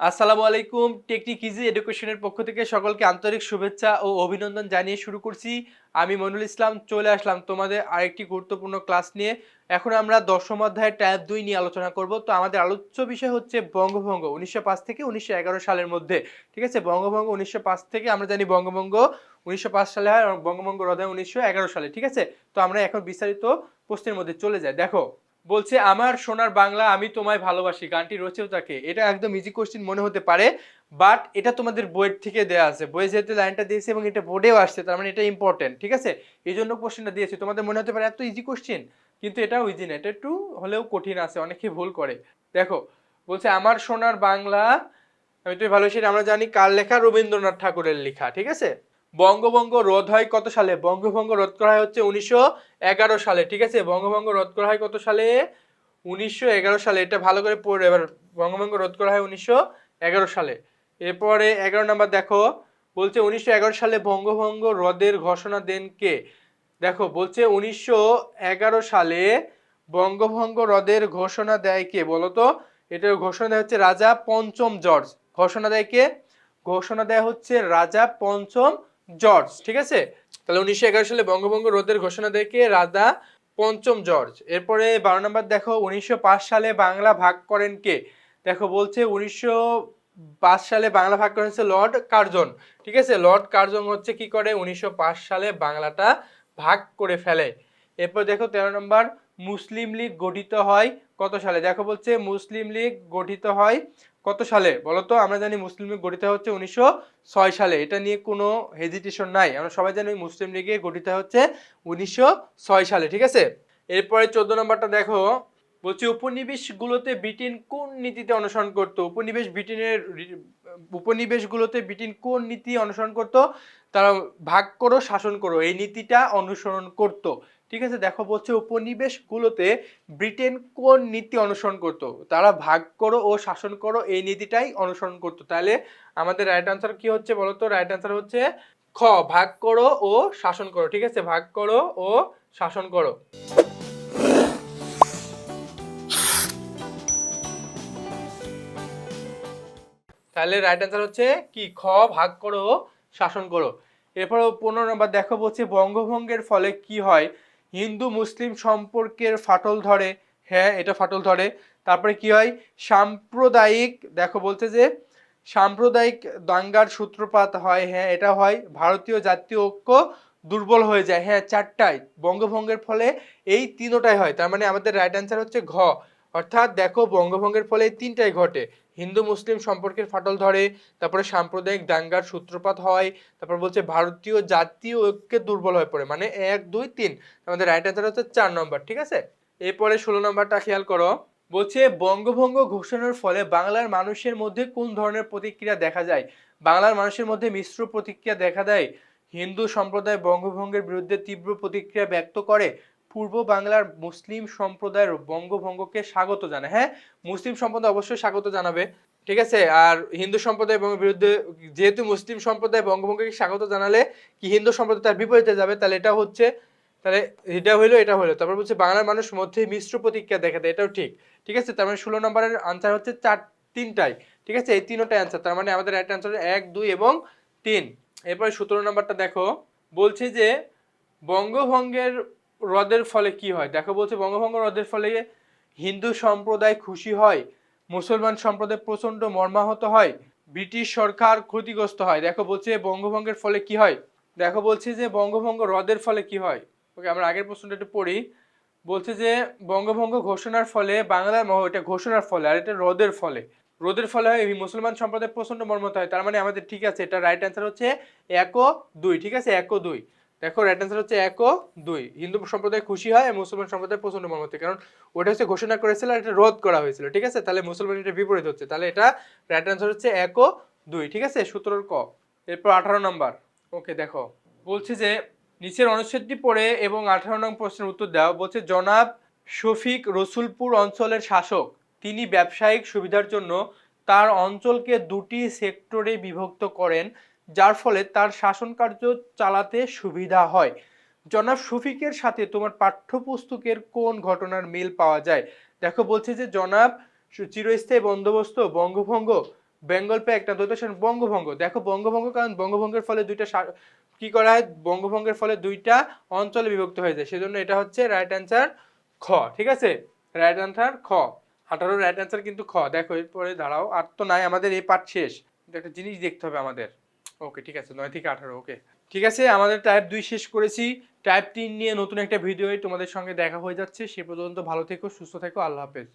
আসসালামু আলাইকুম technique easy এডুকেশনের পক্ষ থেকে সকলকে আন্তরিক শুভেচ্ছা ও অভিনন্দন জানিয়ে শুরু করছি। আমি মনুল ইসলাম, চলে আসলাম তোমাদের আরেকটি গুরুত্বপূর্ণ ক্লাস নিয়ে। এখন আমরা দশম অধ্যায় ট্যাব দুই নিয়ে আলোচনা করব। তো আমাদের আলোচ্য বিষয় হচ্ছে বঙ্গভঙ্গ, উনিশশো পাঁচ থেকে উনিশশো এগারো সালের মধ্যে। ঠিক আছে? বঙ্গভঙ্গ উনিশশো পাঁচ থেকে আমরা জানি বঙ্গভঙ্গ উনিশশো পাঁচ সালে হয় বঙ্গভঙ্গ হ্রদয় উনিশশো সালে। ঠিক আছে? তো আমরা এখন বিস্তারিত প্রশ্নের মধ্যে চলে যাই। দেখো বলছে, আমার সোনার বাংলা আমি তোমায় ভালোবাসি, গানটি রচয়িতাকে এটা একদম ইজি কোশ্চেন মনে হতে পারে বাট এটা তোমাদের বইয়ের থেকে দেওয়া আছে। বইয়ে যেহেতু লাইনটা দিয়েছে এবং এটা বোর্ডেও আসছে, তার মানে এটা ইম্পর্টেন্ট ঠিক আছে? এই জন্য কোশ্চেনটা দিয়েছে। তোমাদের মনে হতে পারে এত ইজি কোশ্চেন কিন্তু এটাও ইজি না, এটা একটু হলেও কঠিন আছে, অনেকে ভুল করে। দেখো, বলছে, আমার সোনার বাংলা, আমি তুমি ভালোবাসি আমরা জানি, কার লেখা? রবীন্দ্রনাথ ঠাকুরের লেখা, ঠিক আছে? বঙ্গভঙ্গ রোধ হয় কত সালে? বঙ্গভঙ্গ রোধ করা হয় হচ্ছে উনিশশো এগারো সালে, ঠিক আছে? বঙ্গভঙ্গ রোধ করা হয় কত সালে? উনিশশো এগারো সালে, এটা ভালো করে পড়ে, এবার বঙ্গভঙ্গ রোধ করা হয় উনিশশো এগারো সালে। এরপরে এগারো নাম্বার দেখো, বলছে উনিশশো এগারো সালে বঙ্গভঙ্গ রদের ঘোষণা দেন কে? দেখো, বলছে উনিশশো এগারো সালে বঙ্গভঙ্গ রদের ঘোষণা দেয় কে? বলো তো, এটার ঘোষণা দেয় হচ্ছে রাজা পঞ্চম জর্জ। ঘোষণা দেয় কে? ঘোষণা দেয় হচ্ছে রাজা পঞ্চম জর্জ, ঠিক আছে? তাহলে উনিশশো এগারো সালে বঙ্গভঙ্গ রোধের ঘোষণা দেখে রাজা পঞ্চম জর্জ। এরপরে বারো নম্বর দেখো, উনিশশো পাঁচ সালে বাংলা ভাগ করেন কে? দেখো, বলছে উনিশশো পাঁচ সালে বাংলা ভাগ করেন হচ্ছে লর্ড কার্জন। ঠিক আছে? লর্ড কার্জন হচ্ছে কি করে? উনিশশো পাঁচ সালে বাংলাটা ভাগ করে ফেলে। এরপর দেখো, তেরো নম্বর, মুসলিম লীগ গঠিত হয় কত সালে? দেখো, বলছে মুসলিম লীগ গঠিত হয় কত সালে? বলতো, আমরা জানি মুসলিম লীগ গঠিত হচ্ছে উনিশশো ছয় সালে। এটা নিয়ে কোনো হেজিটেশন নাই। আমরা সবাই জানি মুসলিম লীগে গঠিত হচ্ছে উনিশশো ছয় সালে, ঠিক আছে? এরপরে চোদ্দ নম্বরটা দেখো। বলছি, উপনিবেশগুলোতে ব্রিটেন কোন নীতিতে অনুসরণ করতো? উপনিবেশ ব্রিটেনের উপনিবেশগুলোতে ব্রিটেন কোন নীতি অনুসরণ করতো? তারা ভাগ করো, শাসন করো। এই নীতিটা অনুসরণ করতো। ঠিক আছে, দেখো বলছে উপনিবেশগুলোতে ব্রিটেন কোন নীতি অনুসরণ করত? তারা ভাগ করো ও শাসন করো, এই নীতিটাই অনুসরণ করতো। তাহলে আমাদের রাইট আনসার কি হচ্ছে বলো তো রাইট আনসার হচ্ছে খ, ভাগ করো ও শাসন করো, ঠিক আছে? ভাগ করো ও শাসন করো। তাহলে রাইট আনসার হচ্ছে কি? খ, ভাগ করো ও শাসন করো। এরপর পনেরো নম্বর দেখো বলছে বঙ্গভঙ্গের ফলে কি হয়? হিন্দু মুসলিম সম্পর্কের ফাটল ধরে। হ্যাঁ এটা ফাটল ধরে। তারপরে কি হয়? সাম্প্রদায়িক, দেখো বলছে যে, সাম্প্রদায়িক দাঙ্গার সূত্রপাত হয়। হ্যাঁ এটা হয়। ভারতীয় জাতীয় ঐক্য দুর্বল হয়ে যায়। হ্যাঁ চারটায়, বঙ্গভঙ্গের ফলে এই তিনোটাই হয়। তার মানে আমাদের রাইট অ্যান্সার হচ্ছে ঘ। অর্থাৎ দেখো বঙ্গভঙ্গের ফলে তিনটাই ঘটে। হিন্দু, মুসলিম সম্পর্কের ফাটল ধরে, তারপরে সাম্প্রদায়িক দাঙ্গার সূত্রপাত হয়, তারপর বলছে ভারতীয় জাতীয় ঐক্যে দুর্বল হয়ে পড়ে মানে এক, দুই, তিন। আমাদের রাইট অ্যান্সার হচ্ছে চার নম্বর, ঠিক আছে? এরপরে ষোলো নম্বরটা খেয়াল করো। বলছে বঙ্গভঙ্গ ঘোষণার ফলে বাংলার মানুষের মধ্যে কোন ধরনের প্রতিক্রিয়া দেখা যায়? বাংলার মানুষের মধ্যে মিশ্র প্রতিক্রিয়া দেখা দেয়? হিন্দু সম্প্রদায় বঙ্গভঙ্গের বিরুদ্ধে তীব্র প্রতিক্রিয়া ব্যক্ত করে? পূর্ব বাংলার মুসলিম সম্প্রদায়ের বঙ্গভঙ্গকে স্বাগত জানায়। হ্যাঁ মুসলিম সম্প্রদায় অবশ্যই স্বাগত জানাবে। ঠিক আছে? আর হিন্দু সম্প্রদায় বঙ্গের বিরুদ্ধে যেহেতু মুসলিম সম্প্রদায় বঙ্গভঙ্গকে স্বাগত জানালে কি হিন্দু সম্প্রদায় তার বিপরীতে যাবে? তাহলে এটা হচ্ছে, তাহলে এটা হইল এটা হইল তারপর বলছে, বাংলার মানুষ মধ্যে মিশ্র প্রতিক্রিয়া দেখা দেয়। এটাও ঠিক। ঠিক আছে? তার মানে ষোলো নম্বরের আনসার হচ্ছে চার, তিনটাই। ঠিক আছে? এই তিনটাই আনসার তার মানে আমাদের রাইট আনসার এক, দুই এবং তিন। এরপরে সতেরো নম্বরটা দেখো। বলছে যে, বঙ্গভঙ্গের হ্রদের ফলে কি হয়? দেখো বলছে বঙ্গভঙ্গ হ্রদের ফলে হিন্দু সম্প্রদায় খুশি হয়, মুসলমান সম্প্রদায় প্রচণ্ড মর্মাহত হয়, ব্রিটিশ সরকার ক্ষতিগ্রস্ত হয়। দেখো বলছে বঙ্গভঙ্গের ফলে কি হয়? দেখো বলছে যে বঙ্গভঙ্গ হ্রদের ফলে কি হয়? ওকে, আমরা আগের প্রশ্নটা একটু পড়ি। বলছে যে বঙ্গভঙ্গ ঘোষণার ফলে বাংলার এটা ঘোষণার ফলে আর এটা রোদের ফলে। রোদের ফলে হয় মুসলমান সম্প্রদায় প্রচণ্ড মর্মত হয়। তার মানে আমাদের ঠিক আছে এটা রাইট অ্যান্সার হচ্ছে এক ও দুই, ঠিক আছে? এক ও দুই। দেখো রাইট অ্যান্সার হচ্ছে এক ও দুই। হিন্দু সম্প্রদায় খুশি হয়, মুসলমান সম্প্রদায় প্রচণ্ড মর্মত হয় কারণ ওটা হচ্ছে ঘোষণা করেছিল আর এটা রোধ করা হয়েছিল, ঠিক আছে? তাহলে মুসলমান এটা বিপরীত হচ্ছে। তাহলে এটা রাইট অ্যান্সার হচ্ছে এক ও দুই, ঠিক আছে? সতেরোর ক। এরপর আঠারো নম্বর। ওকে, দেখো, বলছে যে নিচের অনুচ্ছেদটি পড়ে এবং আঠারো নং প্রশ্নের উত্তর দেওয়া বলছে, জনাব শফিক রসুলপুর অঞ্চলের শাসক। তিনি ব্যবসায়িক সুবিধার জন্য তার অঞ্চলকে দুটি সেক্টরে বিভক্ত করেন। যার ফলে তার শাসন কার্য চালাতে সুবিধা হয়। জনাব শফিকের সাথে তোমার পাঠ্যপুস্তকের কোন ঘটনার মিল পাওয়া যায়? দেখো, বলছে যে জনাব চিরস্থায়ী বন্দোবস্ত, বঙ্গভঙ্গ, বেঙ্গল পে একটা দ্বৈত শাসন, বঙ্গভঙ্গ। দেখো, বঙ্গভঙ্গ কারণ বঙ্গভঙ্গের ফলে দুইটা কি করা হয়? বঙ্গভঙ্গের ফলে দুইটা অঞ্চলে বিভক্ত হয়ে যায়। সেজন্য এটা হচ্ছে রাইট অ্যান্সার খ, ঠিক আছে? রাইট অ্যান্সার খ। আঠারো রাইট অ্যান্সার কিন্তু খ। দেখো, এরপরে দাঁড়াও, আর তো নাই, আমাদের এই পার্ট শেষ। একটা জিনিস দেখতে হবে আমাদের। ওকে ঠিক আছে, নয় থেকে আঠারো ওকে ঠিক আছে, আমাদের টাইপ দুই শেষ করেছি। টাইপ তিন নিয়ে নতুন একটা ভিডিও তোমাদের সঙ্গে দেখা হয়ে যাচ্ছে। সে পর্যন্ত ভালো থেকো, সুস্থ থেকো, আল্লাহ হাফেজ।